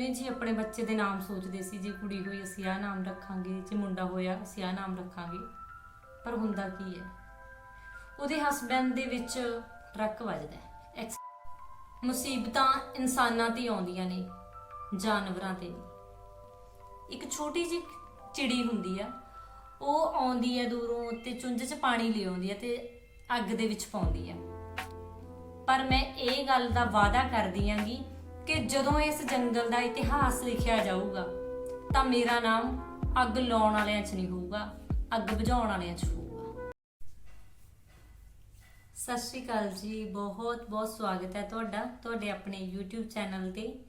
ਦੋਨੇ ਜੀ ਆਪਣੇ ਬੱਚੇ ਦੇ ਨਾਮ ਸੋਚਦੇ ਸੀ, ਜੇ ਕੁੜੀ ਹੋਈ ਅਸੀਂ ਆਹ ਨਾਮ ਰੱਖਾਂਗੇ, ਜੇ ਮੁੰਡਾ ਹੋਇਆ ਅਸੀਂ ਆਹ ਨਾਮ ਰੱਖਾਂਗੇ। ਪਰ ਹੁੰਦਾ ਕੀ ਹੈ? ਉਹਦੇ ਹਸਬੰਡ ਦੇ ਵਿੱਚ ਟਰੱਕ ਵੱਜਦਾ ਹੈ। ਐਕਸ- ਮੁਸੀਬਤਾਂ ਇਨਸਾਨਾਂ ਤੇ ਹੀ ਆਉਂਦੀਆਂ ਨੇ, ਜਾਨਵਰਾਂ ਤੇ ਨਹੀਂ। ਇੱਕ ਛੋਟੀ ਜਿਹੀ ਚਿੜੀ ਹੁੰਦੀ ਆ, ਉਹ ਆਉਂਦੀ ਹੈ ਦੂਰੋਂ ਤੇ ਚੁੰਝ 'ਚ ਪਾਣੀ ਲੈ ਆਉਂਦੀ ਹੈ ਤੇ ਅੱਗ ਦੇ ਵਿੱਚ ਪਾਉਂਦੀ ਹੈ ਪਰ ਮੈਂ ਇਹ ਗੱਲ ਦਾ ਵਾਅਦਾ ਕਰਦੀ ਆਂਗੀ ਕਿ ਜਦੋਂ ਇਸ ਜੰਗਲ ਦਾ ਇਤਿਹਾਸ ਲਿਖਿਆ ਜਾਊਗਾ, ਤਾਂ ਮੇਰਾ ਨਾਮ ਅੱਗ ਲਾਉਣ ਵਾਲਿਆਂ 'ਚ ਨਹੀਂ ਹੋਊਗਾ, ਅੱਗ ਬੁਝਾਉਣ ਵਾਲਿਆਂ 'ਚ ਹੋਊਗਾ। ਸਤਿ ਸ਼੍ਰੀ ਅਕਾਲ ਜੀ, ਬਹੁਤ ਬਹੁਤ ਸਵਾਗਤ ਹੈ ਤੁਹਾਡਾ, ਤੁਹਾਡੇ ਆਪਣੇ YouTube ਚੈਨਲ ਤੇ।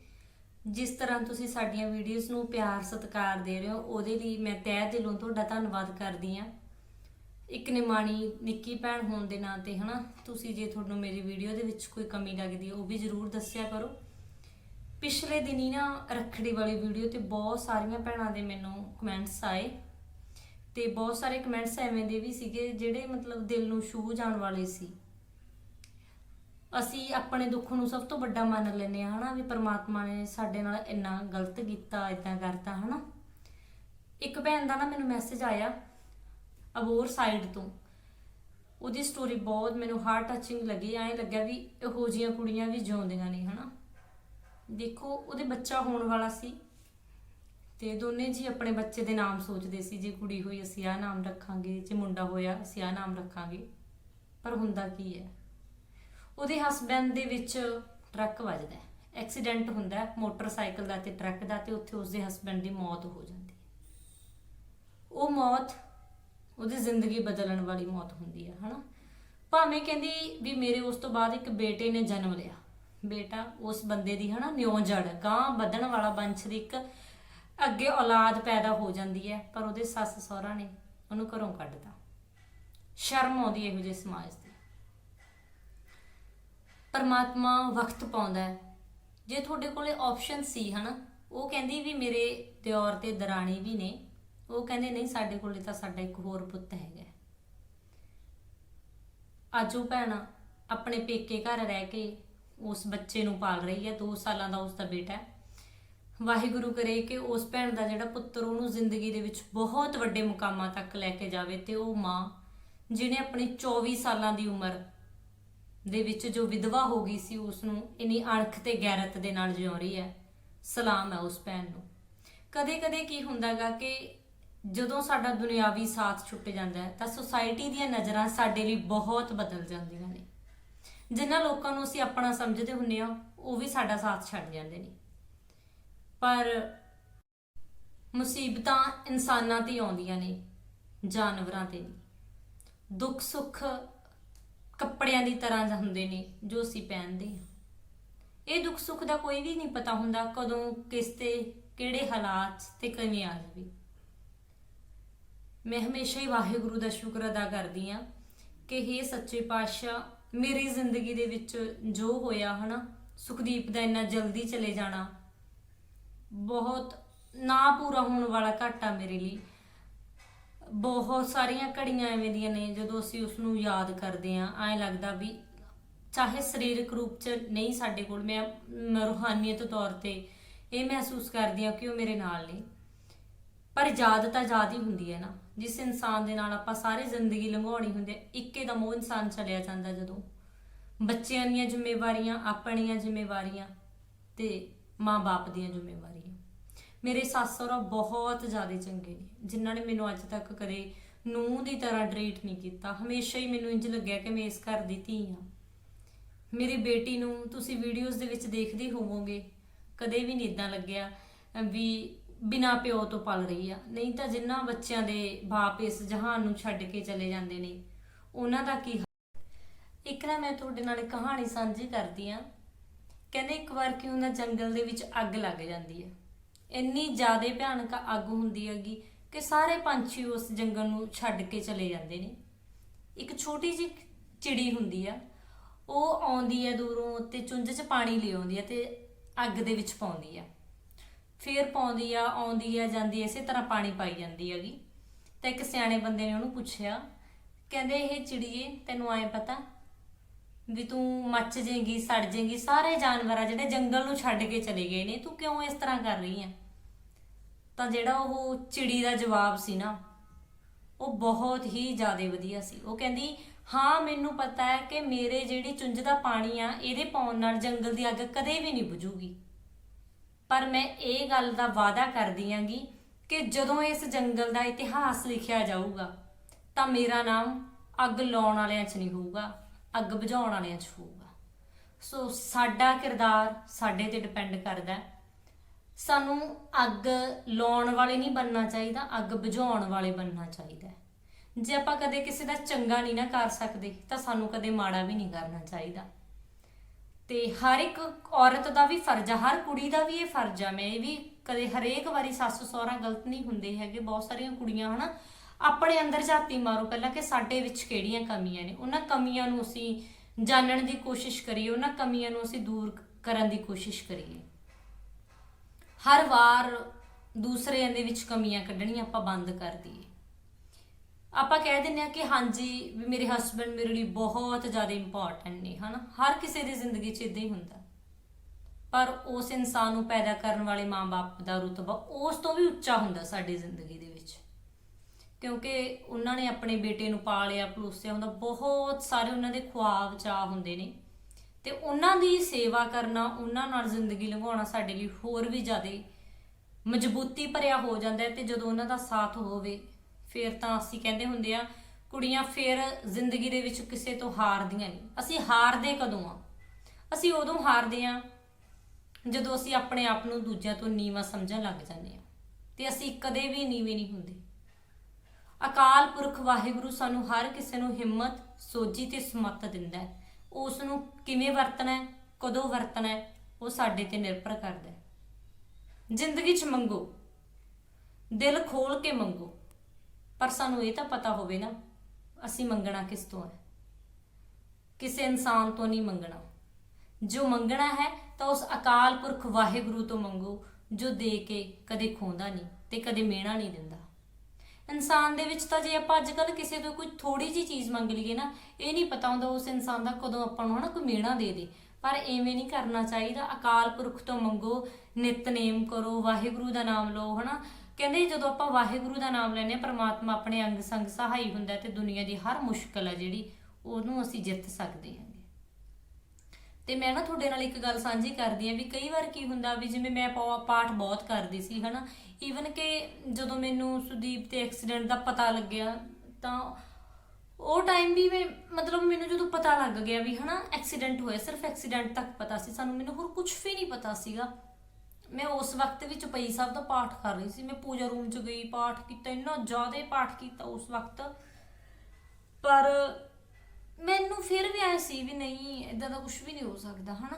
ਜਿਸ ਤਰ੍ਹਾਂ ਤੁਸੀਂ ਸਾਡੀਆਂ ਵੀਡੀਓਜ਼ ਨੂੰ ਪਿਆਰ, ਸਤਿਕਾਰ ਦੇ ਰਹੇ ਹੋ, ਉਹਦੇ ਲਈ ਮੈਂ ਤਹਿ ਦਿਲੋਂ ਤੁਹਾਡਾ ਧੰਨਵਾਦ ਕਰਦੀ ਹਾਂ। ਇੱਕ ਨਿਮਾਣੀ ਨਿੱਕੀ ਭੈਣ ਹੋਣ ਦੇ ਨਾਤੇ ਹਨਾ? ਤੁਸੀਂ ਜੇ ਤੁਹਾਨੂੰ ਮੇਰੀ ਵੀਡੀਓ ਦੇ ਵਿੱਚ ਕੋਈ ਕਮੀ ਲੱਗਦੀ ਹੈ, ਉਹ ਵੀ ਜ਼ਰੂਰ ਦੱਸਿਆ ਕਰੋ। ਪਿਛਲੇ ਦਿਨੀ ਨਾ ਰੱਖੜੀ ਵਾਲੀ ਵੀਡੀਓ ਤੇ ਬਹੁਤ ਸਾਰੀਆਂ ਭੈਣਾਂ ਦੇ ਮੈਨੂੰ ਕਮੈਂਟਸ ਆਏ ਤੇ ਬਹੁਤ ਸਾਰੇ ਕਮੈਂਟਸ ਐਵੇਂ ਦੇ ਵੀ ਸੀਗੇ ਜਿਹੜੇ ਮਤਲਬ ਦਿਲ ਨੂੰ ਛੂਹ ਜਾਣ ਵਾਲੇ ਸੀ। ਅਸੀਂ ਆਪਣੇ ਦੁੱਖ ਨੂੰ ਸਭ ਤੋਂ ਵੱਡਾ ਮੰਨ ਲੈਂਦੇ ਹਾਂ, ਹਨਾ, ਵੀ ਪਰਮਾਤਮਾ ਨੇ ਸਾਡੇ ਨਾਲ ਇੰਨਾ ਗਲਤ ਕੀਤਾ ਇਦਾਂ ਕਰਤਾ, ਹਨਾ। ਇੱਕ ਭੈਣ ਦਾ ਨਾ ਮੈਨੂੰ ਮੈਸੇਜ ਆਇਆ ਅਬੋਰ ਸਾਈਡ ਤੋਂ। ਉਹਦੀ ਸਟੋਰੀ ਬਹੁਤ ਮੈਨੂੰ ਹਾਰਟ ਟੱਚਿੰਗ ਲੱਗੀ, ਐਂ ਲੱਗਿਆ ਵੀ ਇਹੋ ਜੀਆਂ ਕੁੜੀਆਂ ਵੀ ਜਿਉਂਦੀਆਂ ਨੇ, ਹਨਾ। ਦੇਖੋ, ਉਹਦੇ ਬੱਚਾ ਹੋਣ ਵਾਲਾ ਸੀ। ਤੇ ਦੋਨੇ ਜੀ ਆਪਣੇ ਬੱਚੇ ਦੇ ਨਾਮ ਸੋਚਦੇ ਸੀ, ਜੇ ਕੁੜੀ ਹੋਈ ਅਸੀਂ ਆਹ ਨਾਮ ਰੱਖਾਂਗੇ, ਜੇ ਮੁੰਡਾ ਹੋਇਆ ਅਸੀਂ ਆਹ ਨਾਮ ਰੱਖਾਂਗੇ। ਪਰ ਹੁੰਦਾ ਕੀ ਹੈ? ਉਹਦੇ ਹਸਬੰਡ ਦੇ ਵਿੱਚ ਟਰੱਕ ਵੱਜਦਾ ਹੈ। ਐਕਸੀਡੈਂਟ ਹੁੰਦਾ ਹੈ, ਮੋਟਰਸਾਈਕਲ ਦਾ ਤੇ ਟਰੱਕ ਦਾ ਤੇ ਉੱਥੇ ਉਸਦੇ ਹਸਬੰਡ ਦੀ ਮੌਤ ਹੋ ਜਾਂਦੀ ਹੈ। ਉਹ ਮੌਤ, ਉਹਦੀ ਜ਼ਿੰਦਗੀ ਬਦਲਣ ਵਾਲੀ ਮੌਤ ਹੁੰਦੀ ਹੈ, ਹਨਾ? ਭਾਵੇਂ ਕਹਿੰਦੀ ਵੀ ਮੇਰੇ ਉਸ ਤੋਂ ਬਾਅਦ ਇੱਕ ਬੇਟੇ ਨੇ ਜਨਮ ਲਿਆ। ਬੇਟਾ, ਉਸ ਬੰਦੇ ਦੀ ਹਨਾ ਨਿਉ ਜੜ ਗਾਂ ਵਧਣ ਵਾਲਾ ਵੰਸ਼ ਦੀ ਇੱਕ ਅੱਗੇ ਔਲਾਦ ਪੈਦਾ ਹੋ ਜਾਂਦੀ ਹੈ, ਪਰ ਉਹਦੇ ਸੱਸ ਸਹੁਰਾ ਨੇ ਉਹਨੂੰ ਘਰੋਂ ਕੱਢਤਾ। ਸ਼ਰਮ ਆਉਂਦੀ ਇਹੋ ਜਿਹੇ ਸਮਾਜ ਦੀ ਪਰਮਾਤਮਾ ਵਕਤ ਪਾਉਂਦਾ ਹੈ। ਜੇ ਤੁਹਾਡੇ ਕੋਲੇ ਆਪਸ਼ਨ ਸੀ ਹਨਾ, ਉਹ ਕਹਿੰਦੀ ਵੀ ਮੇਰੇ ਦਿਓਰ ਤੇ ਦਰਾਣੀ ਵੀ ਨੇ, ਉਹ ਕਹਿੰਦੇ ਨਹੀਂ ਸਾਡੇ ਕੋਲੇ ਤਾਂ ਸਾਡਾ ਇੱਕ ਹੋਰ ਪੁੱਤ ਹੈਗਾ। ਅੱਜ ਉਹ ਭੈਣ, ਆਪਣੇ ਪੇਕੇ ਘਰ ਰਹਿ ਕੇ ਉਸ ਬੱਚੇ ਨੂੰ ਪਾਲ ਰਹੀ ਹੈ 2 ਸਾਲਾਂ ਦਾ ਉਸ ਦਾ ਬੇਟਾ ਹੈ। ਵਾਹਿਗੁਰੂ ਕਰੇ ਕਿ ਉਸ ਭੈਣ ਦਾ ਜਿਹੜਾ ਪੁੱਤਰ ਉਹਨੂੰ ਜ਼ਿੰਦਗੀ ਦੇ ਵਿੱਚ ਬਹੁਤ ਵੱਡੇ ਮੁਕਾਮਾਂ ਤੱਕ ਲੈ ਕੇ ਜਾਵੇ ਤੇ ਉਹ ਮਾਂ, ਜਿਹਨੇ ਆਪਣੀ 24 ਸਾਲਾਂ ਦੀ ਉਮਰ ਦੇ ਵਿੱਚ ਜੋ ਵਿਧਵਾ ਹੋ ਗਈ ਸੀ ਉਸ ਨੂੰ ਇਨੀ ਅਣਖ ਤੇ ਗੈਰਤ ਦੇ ਨਾਲ ਜਿਉ ਰਹੀ ਹੈ, ਸਲਾਮ ਹੈ ਉਸ ਭੈਣ ਨੂੰ। ਕਦੇ-ਕਦੇ ਕੀ ਹੁੰਦਾਗਾ ਕਿ ਜਦੋਂ ਸਾਡਾ ਦੁਨਿਆਵੀ ਸਾਥ ਛੁੱਟ ਜਾਂਦਾ ਹੈ, ਤਾਂ ਸੁਸਾਇਟੀ ਦੀਆਂ ਨਜ਼ਰਾਂ ਸਾਡੇ ਲਈ ਬਹੁਤ ਬਦਲ ਜਾਂਦੀਆਂ। ਜਿਨ੍ਹਾਂ ਲੋਕਾਂ ਨੂੰ ਅਸੀਂ ਆਪਣਾ ਸਮਝਦੇ ਹੁੰਨੇ ਆ, ਉਹ ਵੀ ਸਾਡਾ ਸਾਥ ਛੱਡ ਜਾਂਦੇ ਨੇ। ਪਰ ਮੁਸੀਬਤਾਂ ਇਨਸਾਨਾਂ ਤੇ ਆਉਂਦੀਆਂ ਨੇ, ਜਾਨਵਰਾਂ ਤੇ ਨਹੀਂ। ਦੁੱਖ ਸੁੱਖ ਕੱਪੜਿਆਂ ਦੀ ਤਰ੍ਹਾਂ ਹੁੰਦੇ ਨੇ, ਜੋ ਅਸੀਂ ਪਹਿਨਦੇ ਹਾਂ। ਇਹ ਦੁੱਖ ਸੁੱਖ ਦਾ ਕੋਈ ਵੀ ਨਹੀਂ ਪਤਾ ਹੁੰਦਾ ਕਦੋਂ ਕਿਸ ਤੇ ਕਿਹੜੇ ਹਾਲਾਤ ਤੇ ਕਿਵੇਂ ਆ ਜਾਵੇ। ਮੈਂ ਹਮੇਸ਼ਾ ਹੀ ਵਾਹਿਗੁਰੂ ਦਾ ਸ਼ੁਕਰ ਅਦਾ ਕਰਦੀ ਆ ਕਿ ਇਹ ਸੱਚੇ ਪਾਤਸ਼ਾਹ ਮੇਰੀ ਜ਼ਿੰਦਗੀ ਦੇ ਵਿੱਚ ਜੋ ਹੋਇਆ ਹਨਾ, ਸੁਖਦੀਪ ਦਾ ਇੰਨਾ ਜਲਦੀ ਚਲੇ ਜਾਣਾ, ਬਹੁਤ ਨਾ ਪੂਰਾ ਹੋਣ ਵਾਲਾ ਘਾਟਾ ਮੇਰੇ ਲਈ। ਬਹੁਤ ਸਾਰੀਆਂ ਘੜੀਆਂ ਐਵੇਂ ਦੀਆਂ ਨੇ ਜਦੋਂ ਅਸੀਂ ਉਸ ਨੂੰ ਯਾਦ ਕਰਦੇ ਆਂ ਐਂ ਲੱਗਦਾ ਵੀ ਚਾਹੇ ਸਰੀਰਕ ਰੂਪ 'ਚ ਨਹੀਂ ਸਾਡੇ ਕੋਲ, ਮੈਂ ਰੂਹਾਨੀਅਤ ਤੌਰ ਤੇ ਇਹ ਮਹਿਸੂਸ ਕਰਦੀ ਆ ਕਿ ਉਹ ਮੇਰੇ ਨਾਲ ਨੇ। ਪਰ ਯਾਦ ਤਾਂ ਯਾਦ ਹੀ ਹੁੰਦੀ ਹੈ ਨਾ, ਜਿਸ ਇਨਸਾਨ ਦੇ ਨਾਲ ਆਪਾਂ ਸਾਰੀ ਜ਼ਿੰਦਗੀ ਲੰਘਾਉਣੀ ਹੁੰਦੀ ਹੈ, ਇੱਕੇ ਦਮ ਉਹ ਇਨਸਾਨ ਚਲਿਆ ਜਾਂਦਾ ਜਦੋਂ। ਬੱਚਿਆਂ ਦੀਆਂ ਜ਼ਿੰਮੇਵਾਰੀਆਂ, ਆਪਣੀਆਂ ਜ਼ਿੰਮੇਵਾਰੀਆਂ ਤੇ ਮਾਂ-ਬਾਪ ਦੀਆਂ ਜ਼ਿੰਮੇਵਾਰੀਆਂ। ਮੇਰੇ ਸੱਸ ਸਹੁਰਾ ਬਹੁਤ ਜ਼ਿਆਦਾ ਚੰਗੇ ਨੇ, ਜਿਨ੍ਹਾਂ ਨੇ ਮੈਨੂੰ ਅੱਜ ਤੱਕ ਕਦੇ ਨੂੰਹ ਦੀ ਤਰ੍ਹਾਂ ਟਰੀਟ ਨਹੀਂ ਕੀਤਾ। ਹਮੇਸ਼ਾ ਹੀ ਮੈਨੂੰ ਇੰਜ ਲੱਗਿਆ ਕਿ ਮੈਂ ਇਸ ਘਰ ਦੀ ਧੀ ਹਾਂ। ਮੇਰੀ ਬੇਟੀ ਨੂੰ ਤੁਸੀਂ ਵੀਡੀਓਜ਼ ਦੇ ਵਿੱਚ ਦੇਖਦੇ ਹੋਵੋਗੇ, ਕਦੇ ਵੀ ਨਹੀਂ ਇਦਾਂ ਲੱਗਿਆ ਵੀ ਬਿਨਾ ਪਿਓ ਤੋਂ ਪਲ ਰਹੀ ਆ। ਨਹੀਂ ਤਾਂ ਜਿਨ੍ਹਾਂ ਬੱਚਿਆਂ ਦੇ ਬਾਪ ਇਸ ਜਹਾਨ ਨੂੰ ਛੱਡ ਕੇ ਚਲੇ ਜਾਂਦੇ ਨੇ, ਉਹਨਾਂ ਦਾ ਕੀ ਹਾਲ- ਇੱਕ ਨਾ ਮੈਂ ਤੁਹਾਡੇ ਨਾਲ ਕਹਾਣੀ ਸਾਂਝੀ ਕਰਦੀ ਆ। ਕਹਿੰਦੇ ਇੱਕ ਵਾਰ ਕੀ ਹੁੰਦਾ ਜੰਗਲ ਦੇ ਵਿੱਚ ਅੱਗ ਲੱਗ ਜਾਂਦੀ ਹੈ ਇੰਨੀ ਜ਼ਿਆਦਾ ਭਿਆਨਕ ਅੱਗ ਹੁੰਦੀ ਹੈਗੀ ਕਿ ਸਾਰੇ ਪੰਛੀ ਉਸ ਜੰਗਲ ਨੂੰ ਛੱਡ ਕੇ ਚਲੇ ਜਾਂਦੇ ਨੇ। ਇੱਕ ਛੋਟੀ ਜਿਹੀ ਚਿੜੀ ਹੁੰਦੀ ਆ, ਉਹ ਆਉਂਦੀ ਹੈ ਦੂਰੋਂ ਤੇ ਚੁੰਝ 'ਚ ਪਾਣੀ ਲੈ ਆਉਂਦੀ ਹੈ ਤੇ ਅੱਗ ਦੇ ਵਿੱਚ ਪਾਉਂਦੀ ਆ। ਫੇਰ ਪਾਉਂਦੀ ਆ ਆਉਂਦੀ ਆ ਜਾਂਦੀ ਆ, ਇਸੇ ਤਰ੍ਹਾਂ ਪਾਣੀ ਪਾਈ ਜਾਂਦੀ ਹੈਗੀ। ਤਾਂ ਇੱਕ ਸਿਆਣੇ ਬੰਦੇ ਨੇ ਉਹਨੂੰ ਪੁੱਛਿਆ ਕਹਿੰਦੇ ਇਹ ਚਿੜੀਏ ਤੈਨੂੰ ਐ ਪਤਾ ਵੀ ਤੂੰ ਮੱਚ ਜਾਏਗੀ ਸੜ ਜਾਏਗੀ ਸਾਰੇ ਜਾਨਵਰ ਆ ਜਿਹੜੇ ਜੰਗਲ ਨੂੰ ਛੱਡ ਕੇ ਚਲੇ ਗਏ ਨੇ ਤੂੰ ਕਿਉਂ ਇਸ ਤਰ੍ਹਾਂ ਕਰ ਰਹੀ ਹੈ ਤਾਂ ਜਿਹੜਾ ਉਹ ਚਿੜੀ ਦਾ ਜਵਾਬ ਸੀ ਨਾ ਉਹ ਬਹੁਤ ਹੀ ਜ਼ਿਆਦਾ ਵਧੀਆ ਸੀ। ਉਹ ਕਹਿੰਦੀ ਹਾਂ ਮੈਨੂੰ ਪਤਾ ਹੈ ਕਿ ਮੇਰੇ ਜਿਹੜੀ ਚੁੰਝ ਦਾ ਪਾਣੀ ਆ ਇਹਦੇ ਪਾਉਣ ਨਾਲ ਜੰਗਲ ਦੀ ਅੱਗ ਕਦੇ ਵੀ ਨਹੀਂ ਬੁਝੂਗੀ। ਪਰ ਮੈਂ ਇਹ ਗੱਲ ਦਾ ਵਾਅਦਾ ਕਰਦੀ ਆਂਗੀ ਕਿ ਜਦੋਂ ਇਸ ਜੰਗਲ ਦਾ ਇਤਿਹਾਸ ਲਿਖਿਆ ਜਾਊਗਾ, ਤਾਂ ਮੇਰਾ ਨਾਮ ਅੱਗ ਲਾਉਣ ਵਾਲਿਆਂ 'ਚ ਨਹੀਂ ਹੋਊਗਾ, ਅੱਗ ਬੁਝਾਉਣ ਵਾਲਿਆਂ 'ਚ ਹੋਊਗਾ। ਸੋ ਸਾਡਾ ਕਿਰਦਾਰ ਸਾਡੇ ਤੇ ਡਿਪੈਂਡ ਕਰਦਾ ਹੈ। ਸਾਨੂੰ ਅੱਗ ਲਾਉਣ ਵਾਲੇ ਨਹੀਂ ਬਣਨਾ ਚਾਹੀਦਾ, ਅੱਗ ਬੁਝਾਉਣ ਵਾਲੇ ਬਣਨਾ ਚਾਹੀਦਾ ਜੇ ਆਪਾਂ ਕਦੇ ਕਿਸੇ ਦਾ ਚੰਗਾ ਨਹੀਂ ਨਾ ਕਰ ਸਕਦੇ, ਤਾਂ ਸਾਨੂੰ ਕਦੇ ਮਾੜਾ ਵੀ ਨਹੀਂ ਕਰਨਾ ਚਾਹੀਦਾ। ਤੇ ਹਰ ਇੱਕ ਔਰਤ ਦਾ ਵੀ ਫਰਜ਼ ਆ, ਹਰ ਕੁੜੀ ਦਾ ਵੀ ਇਹ ਫਰਜ਼ ਆ। ਮੈਂ ਇਹ ਵੀ ਕਦੇ ਹਰੇਕ ਵਾਰੀ ਸੱਸ ਸਹੁਰਾ ਗਲਤ ਨਹੀਂ ਹੁੰਦੇ ਹੈਗੇ, ਬਹੁਤ ਸਾਰੀਆਂ ਕੁੜੀਆਂ ਹਨਾ, ਆਪਣੇ ਅੰਦਰ ਝਾਤੀ ਮਾਰੋ ਪਹਿਲਾਂ ਕਿ ਸਾਡੇ ਵਿੱਚ ਕਿਹੜੀਆਂ ਕਮੀਆਂ ਨੇ। ਉਹਨਾਂ ਕਮੀਆਂ ਨੂੰ ਅਸੀਂ ਜਾਣਨ ਦੀ ਕੋਸ਼ਿਸ਼ ਕਰੀਏ, ਉਹਨਾਂ ਕਮੀਆਂ ਨੂੰ ਅਸੀਂ ਦੂਰ ਕਰਨ ਦੀ ਕੋਸ਼ਿਸ਼ ਕਰੀਏ। ਹਰ ਵਾਰ ਦੂਸਰਿਆਂ ਦੇ ਵਿੱਚ ਕਮੀਆਂ ਕੱਢਣੀਆਂ ਆਪਾਂ ਬੰਦ ਕਰ ਦਈਏ। ਆਪਾਂ ਕਹਿ ਦਿੰਦੇ ਆ ਕਿ ਹਾਂਜੀ, ਵੀ ਮੇਰੇ ਹਸਬੰਡ ਮੇਰੇ ਲਈ ਬਹੁਤ ਜ਼ਿਆਦਾ ਇੰਪੋਰਟੈਂਟ ਨੇ, ਹਨਾ? ਹਰ ਕਿਸੇ ਦੀ ਜ਼ਿੰਦਗੀ 'ਚ ਇਦਾਂ ਹੀ ਹੁੰਦਾ। ਪਰ ਉਸ ਇਨਸਾਨ ਨੂੰ ਪੈਦਾ ਕਰਨ ਵਾਲੇ ਮਾਂ-ਬਾਪ ਦਾ ਰੁਤਬਾ ਉਸ ਤੋਂ ਵੀ ਉੱਚਾ ਹੁੰਦਾ ਸਾਡੀ ਜ਼ਿੰਦਗੀ ਦੇ ਵਿੱਚ। ਕਿਉਂਕਿ ਉਹਨਾਂ ਨੇ ਆਪਣੇ ਬੇਟੇ ਨੂੰ ਪਾਲਿਆ, ਪਲੂਸਿਆ ਹੁੰਦਾ, ਬਹੁਤ ਸਾਰੇ ਉਹਨਾਂ ਦੇ ਖੁਆਬ ਚਾਹ ਹੁੰਦੇ ਨੇ। ਤੇ ਉਹਨਾਂ ਦੀ ਸੇਵਾ ਕਰਨਾ, ਉਹਨਾਂ ਨਾਲ ਜ਼ਿੰਦਗੀ ਲੰਘਾਉਣਾ ਸਾਡੇ ਲਈ ਹੋਰ ਵੀ ਜ਼ਿਆਦਾ ਮਜ਼ਬੂਤੀ ਭਰਿਆ ਹੋ ਜਾਂਦਾ ਹੈ ਤੇ ਜਦੋਂ ਉਹਨਾਂ ਦਾ ਸਾਥ ਹੋਵੇ ਫਿਰ ਤਾਂ ਅਸੀਂ ਕਹਿੰਦੇ ਹੁੰਦੇ ਆ, ਕੁੜੀਆਂ ਫਿਰ ਜ਼ਿੰਦਗੀ ਦੇ ਵਿੱਚ ਕਿਸੇ ਤੋਂ ਹਾਰਦੀਆਂ ਨਹੀਂ। ਅਸੀਂ ਹਾਰਦੇ ਕਦੋਂ ਆ? ਅਸੀਂ ਉਦੋਂ ਹਾਰਦੇ ਆ ਜਦੋਂ ਅਸੀਂ ਆਪਣੇ ਆਪ ਨੂੰ ਦੂਜਿਆਂ ਤੋਂ ਨੀਵਾਂ ਸਮਝਣ ਲੱਗ ਜਾਂਦੇ ਆ। ਤੇ ਅਸੀਂ ਕਦੇ ਵੀ ਨੀਵੇਂ ਨਹੀਂ ਹੁੰਦੇ। ਅਕਾਲ ਪੁਰਖ ਵਾਹਿਗੁਰੂ ਸਾਨੂੰ ਹਰ ਕਿਸੇ ਨੂੰ ਹਿੰਮਤ, ਸੋਝੀ ਤੇ ਸਮੱਤ ਦਿੰਦਾ ਹੈ। ਉਸ ਨੂੰ ਕਿਵੇਂ ਵਰਤਣਾ ਹੈ, ਕਦੋਂ ਵਰਤਣਾ ਹੈ, ਉਹ ਸਾਡੇ ਤੇ ਨਿਰਭਰ ਕਰਦਾ ਹੈ। ਜ਼ਿੰਦਗੀ 'ਚ ਮੰਗੋ। ਦਿਲ ਖੋਲ ਕੇ ਮੰਗੋ। ਪਰ ਸਾਨੂੰ ਇਹ ਤਾਂ ਪਤਾ ਹੋਵੇ ਨਾ, ਅਸੀਂ ਮੰਗਣਾ ਕਿਸ ਤੋਂ ਹੈ? ਕਿਸੇ ਇਨਸਾਨ ਤੋਂ ਨਹੀਂ ਮੰਗਣਾ। ਜੋ ਮੰਗਣਾ ਹੈ, ਤਾਂ ਉਸ ਅਕਾਲ ਪੁਰਖ ਵਾਹਿਗੁਰੂ ਤੋਂ ਮੰਗੋ, ਜੋ ਦੇ ਕੇ ਕਦੇ ਖੋਂਦਾ ਨਹੀਂ ਤੇ ਕਦੇ ਮਿਹਣਾ ਨਹੀਂ ਦਿੰਦਾ। ਇਨਸਾਨ ਦੇ ਵਿੱਚ ਤਾਂ ਜੇ ਆਪਾਂ ਅੱਜ ਕੱਲ ਕਿਸੇ ਤੋਂ ਕੋਈ ਥੋੜੀ ਜੀ ਚੀਜ਼ ਮੰਗ ਲਈਏ ਨਾ, ਇਹ ਨਹੀਂ ਪਤਾ ਹੁੰਦਾ ਉਸ ਇਨਸਾਨ ਦਾ ਕਦੋਂ ਆਪਾਂ ਨੂੰ ਹਨਾ ਕੋਈ ਮਿਹਣਾ ਦੇ ਦੇ। ਪਰ ਐਵੇਂ ਨਹੀਂ ਕਰਨਾ ਚਾਹੀਦਾ, ਅਕਾਲ ਪੁਰਖ ਤੋਂ ਮੰਗੋ, ਨਿਤਨੇਮ ਕਰੋ, ਵਾਹਿਗੁਰੂ ਦਾ ਨਾਮ ਲਓ, ਹਨਾ? ਕਹਿੰਦੇ ਜਦੋਂ ਆਪਾਂ ਵਾਹਿਗੁਰੂ ਦਾ ਨਾਮ ਲੈਨੇ ਆ ਪ੍ਰਮਾਤਮਾ ਆਪਣੇ ਅੰਗ ਸੰਗ ਸਹਾਈ ਹੁੰਦਾ ਤੇ ਦੁਨੀਆ ਦੀ ਹਰ ਮੁਸ਼ਕਲ ਹੈ ਜਿਹੜੀ, ਉਹਨੂੰ ਅਸੀਂ ਜਿੱਤ ਸਕਦੇ ਹਾਂ। ਤੇ ਮੈਂ ਨਾ ਤੁਹਾਡੇ ਨਾਲ ਇੱਕ ਗੱਲ ਸਾਂਝੀ ਕਰਦੀ ਆ ਵੀ ਕਈ ਵਾਰ ਕੀ ਹੁੰਦਾ ਵੀ ਜਿਵੇਂ ਮੈਂ ਪਾਠ ਬਹੁਤ ਕਰਦੀ ਸੀ, ਹਨਾ? ਈਵਨ ਕਿ ਜਦੋਂ ਮੈਨੂੰ ਸੁਦੀਪ ਤੇ ਐਕਸੀਡੈਂਟ ਦਾ ਪਤਾ ਲੱਗਿਆ, ਤਾਂ ਉਹ ਟਾਈਮ ਵੀ ਮੈਂ, ਮਤਲਬ ਮੈਨੂੰ ਜਦੋਂ ਪਤਾ ਲੱਗ ਗਿਆ ਵੀ, ਹਨਾ ਐਕਸੀਡੈਂਟ ਹੋਇਆ, ਸਿਰਫ ਐਕਸੀਡੈਂਟ ਤੱਕ ਪਤਾ ਸੀ, ਸਾਨੂੰ ਮੈਨੂੰ ਹੋਰ ਕੁਝ ਵੀ ਨਹੀਂ ਪਤਾ ਸੀਗਾ। ਮੈਂ ਉਸ ਵਕਤ ਵਿੱਚ ਪਈ ਸਾਹਿਬ ਦਾ ਪਾਠ ਕਰ ਰਹੀ ਸੀ। ਮੈਂ ਪੂਜਾ ਰੂਮ 'ਚ ਗਈ, ਪਾਠ ਕੀਤਾ, ਇੰਨਾ ਜ਼ਿਆਦਾ ਪਾਠ ਕੀਤਾ ਉਸ ਵਕਤ। ਪਰ ਮੈਨੂੰ ਫਿਰ ਵੀ ਐ ਸੀ ਵੀ ਨਹੀਂ ਇਦਾਂ ਦਾ ਕੁਝ ਵੀ ਨਹੀਂ ਹੋ ਸਕਦਾ, ਹਨਾ?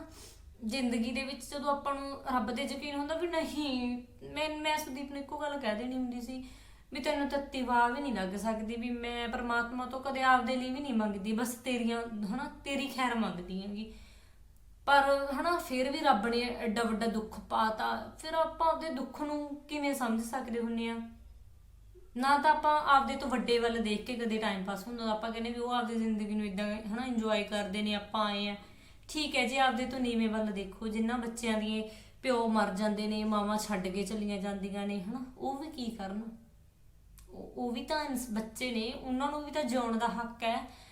ਜ਼ਿੰਦਗੀ ਦੇ ਵਿੱਚ ਜਦੋਂ ਆਪਾਂ ਨੂੰ ਰੱਬ ਦੇ ਯਕੀਨ ਹੁੰਦਾ ਵੀ ਨਹੀਂ, ਮੈਂ ਮੈਂ ਸੁਦੀਪ ਨੂੰ ਇੱਕੋ ਗੱਲ ਕਹਿ ਦੇਣੀ ਹੁੰਦੀ ਸੀ ਵੀ ਤੈਨੂੰ ਤੱਤੀ ਵਾਹ ਵੀ ਨਹੀਂ ਲੱਗ ਸਕਦੀ, ਵੀ ਮੈਂ ਪਰਮਾਤਮਾ ਤੋਂ ਕਦੇ ਆਪਦੇ ਲਈ ਵੀ ਨਹੀਂ ਮੰਗਦੀ, ਬਸ ਤੇਰੀਆਂ, ਹਨਾ? ਤੇਰੀ ਖੈਰ ਮੰਗਦੀ ਹੈਗੀ। ਪਰ ਹਨਾ, ਫਿਰ ਵੀ ਰੱਬ ਨੇ ਐਡਾ ਵੱਡਾ ਦੁੱਖ ਪਾਤਾ। ਫਿਰ ਆਪਾਂ ਆਪਦੇ ਦੁੱਖ ਨੂੰ ਕਿਵੇਂ ਸਮਝ ਸਕਦੇ ਹੁੰਨੇ ਆ? ਨਾ ਤਾਂ ਆਪਾਂ ਆਪਦੇ ਤੋਂ ਵੱਡੇ ਵੱਲ ਦੇਖ ਕੇ ਕਦੇ ਟਾਈਮ ਪਾਸ ਹੁੰਦਾ। ਆਪਾਂ ਕਹਿੰਦੇ ਵੀ ਉਹ ਆਪਦੀ ਜ਼ਿੰਦਗੀ ਨੂੰ ਇਦਾਂ ਹਨਾ ਇੰਜੋਏ ਕਰਦੇ ਨੇ, ਆਪਾਂ ਆਏ ਆ। ਠੀਕ ਹੈ, ਜੀ ਆਪਦੇ ਤੋਂ ਨੀਵੇਂ ਵੱਲ ਦੇਖੋ, ਜਿੰਨਾ ਬੱਚਿਆਂ ਦੀ ਪਿਓ ਮਰ ਜਾਂਦੇ ਨੇ, ਮਾਵਾਂ ਛੱਡ ਕੇ ਚਲੀਆਂ ਜਾਂਦੀਆਂ ਨੇ, ਹਨਾ, ਉਹ ਵੀ ਕੀ ਕਰਨ? ਉਹ ਵੀ ਤਾਂ ਬੱਚੇ ਨੇ, ਉਹਨਾਂ ਨੂੰ ਵੀ ਤਾਂ ਜਿਉਣ ਦਾ ਹੱਕ ਹੈ।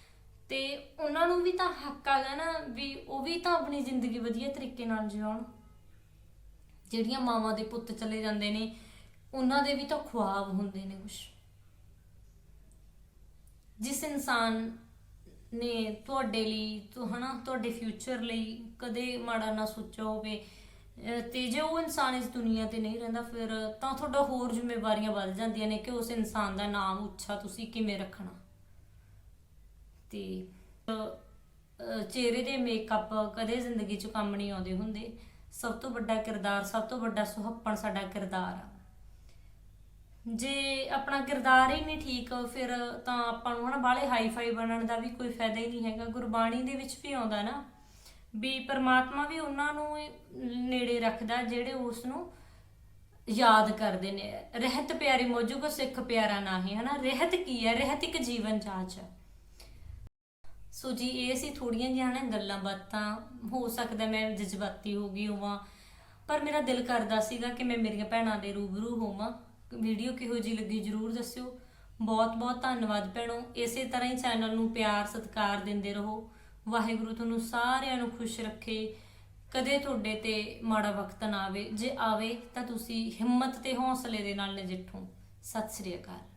ਤੇ ਉਹਨਾਂ ਨੂੰ ਵੀ ਤਾਂ ਹੱਕ ਹੈਗਾ ਨਾ ਵੀ ਉਹ ਵੀ ਤਾਂ ਆਪਣੀ ਜ਼ਿੰਦਗੀ ਵਧੀਆ ਤਰੀਕੇ ਨਾਲ ਜਿਉਣ। ਜਿਹੜੀਆਂ ਮਾਵਾਂ ਦੇ ਪੁੱਤ ਚਲੇ ਜਾਂਦੇ ਨੇ, ਉਹਨਾਂ ਦੇ ਵੀ ਤਾਂ ਖੁਆਬ ਹੁੰਦੇ ਨੇ ਕੁਝ ਜਿਸ ਇਨਸਾਨ ਨੇ ਤੁਹਾਡੇ ਲਈ, ਤੋ ਹਨਾ, ਤੁਹਾਡੇ ਫਿਊਚਰ ਲਈ ਕਦੇ ਮਾੜਾ ਨਾ ਸੋਚਿਆ ਹੋਵੇ, ਅਹ ਤੇ ਜੇ ਉਹ ਇਨਸਾਨ ਇਸ ਦੁਨੀਆ ਤੇ ਨਹੀਂ ਰਹਿੰਦਾ, ਫਿਰ ਤਾਂ ਤੁਹਾਡਾ ਹੋਰ ਜ਼ਿੰਮੇਵਾਰੀਆਂ ਵੱਧ ਜਾਂਦੀਆਂ ਨੇ ਕਿ ਉਸ ਇਨਸਾਨ ਦਾ ਨਾਮ ਉੱਚਾ ਤੁਸੀਂ ਕਿਵੇਂ ਰੱਖਣਾ। ਤੇ ਅਹ, ਚਿਹਰੇ ਦੇ ਮੇਕਅਪ ਕਦੇ ਜ਼ਿੰਦਗੀ 'ਚ ਕੰਮ ਨਹੀਂ ਆਉਂਦੇ ਹੁੰਦੇ। ਸਭ ਤੋਂ ਵੱਡਾ ਕਿਰਦਾਰ ਸਭ ਤੋਂ ਵੱਡਾ ਸੁਹੱਪਣ ਸਾਡਾ ਕਿਰਦਾਰ ਆ। ਜੇ ਆਪਣਾ ਕਿਰਦਾਰ ਹੀ ਨਹੀਂ ਠੀਕ ਫਿਰ ਤਾਂ ਆਪਾਂ ਨੂੰ ਹਨਾ ਬਾਲੇ ਹਾਈ ਫਾਈ ਬਣਨ ਦਾ ਵੀ ਕੋਈ ਫਾਇਦਾ ਹੀ ਨਹੀਂ ਹੈਗਾ। ਗੁਰਬਾਣੀ ਦੇ ਵਿੱਚ ਵੀ ਆਉਂਦਾ ਨਾ ਵੀ ਪਰਮਾਤਮਾ ਵੀ ਉਹਨਾਂ ਨੂੰ ਹੀ ਨੇੜੇ ਰੱਖਦਾ ਜਿਹੜੇ ਉਸ ਨੂੰ ਯਾਦ ਕਰਦੇ ਨੇ। ਰਹਿਤ ਪਿਆਰੀ ਮੋਜੂ ਕੋ ਸਿੱਖ ਪਿਆਰਾ ਨਾਹੀ ਹਨਾ? ਰਹਿਤ ਕੀ ਹੈ? ਰਹਿਤ ਇੱਕ ਜੀਵਨ ਜਾਂਚ ਹੈ ਸੋ ਜੀ, ਇਹ ਸੀ ਥੋੜੀਆਂ ਜਿਹੀਆਂ ਨਾ ਗੱਲਾਂ ਬਾਤਾਂ। ਹੋ ਸਕਦਾ ਮੈਂ ਜਜ਼ਬਾਤੀ ਹੋ ਗਈ ਹੋਵਾਂ, ਪਰ ਮੇਰਾ ਦਿਲ ਕਰਦਾ ਸੀਗਾ ਕਿ ਮੈਂ ਮੇਰੀਆਂ ਭੈਣਾਂ ਦੇ ਰੂਬਰੂ ਹੋਵਾਂ। ਵੀਡੀਓ ਕਿਹੋ ਜੀ ਲੱਗੀ ਜਰੂਰ ਦੱਸਿਓ। ਬਹੁਤ ਬਹੁਤ ਧੰਨਵਾਦ ਭੈਣੋ। ਇਸੇ ਤਰ੍ਹਾਂ ਹੀ ਚੈਨਲ ਨੂੰ ਪਿਆਰ, ਸਤਿਕਾਰ ਦਿੰਦੇ ਰਹੋ। ਵਾਹਿਗੁਰੂ ਤੁਹਾਨੂੰ ਸਾਰਿਆਂ ਨੂੰ ਖੁਸ਼ ਰੱਖੇ। ਕਦੇ ਤੁਹਾਡੇ ਤੇ ਮਾੜਾ ਵਕਤ ਨਾ ਆਵੇ। ਜੇ ਆਵੇ ਤਾਂ ਤੁਸੀਂ ਹਿੰਮਤ ਤੇ ਹੌਸਲੇ ਦੇ ਨਾਲ ਨਜਿੱਠੋ। ਸਤਿ ਸ੍ਰੀ ਅਕਾਲ।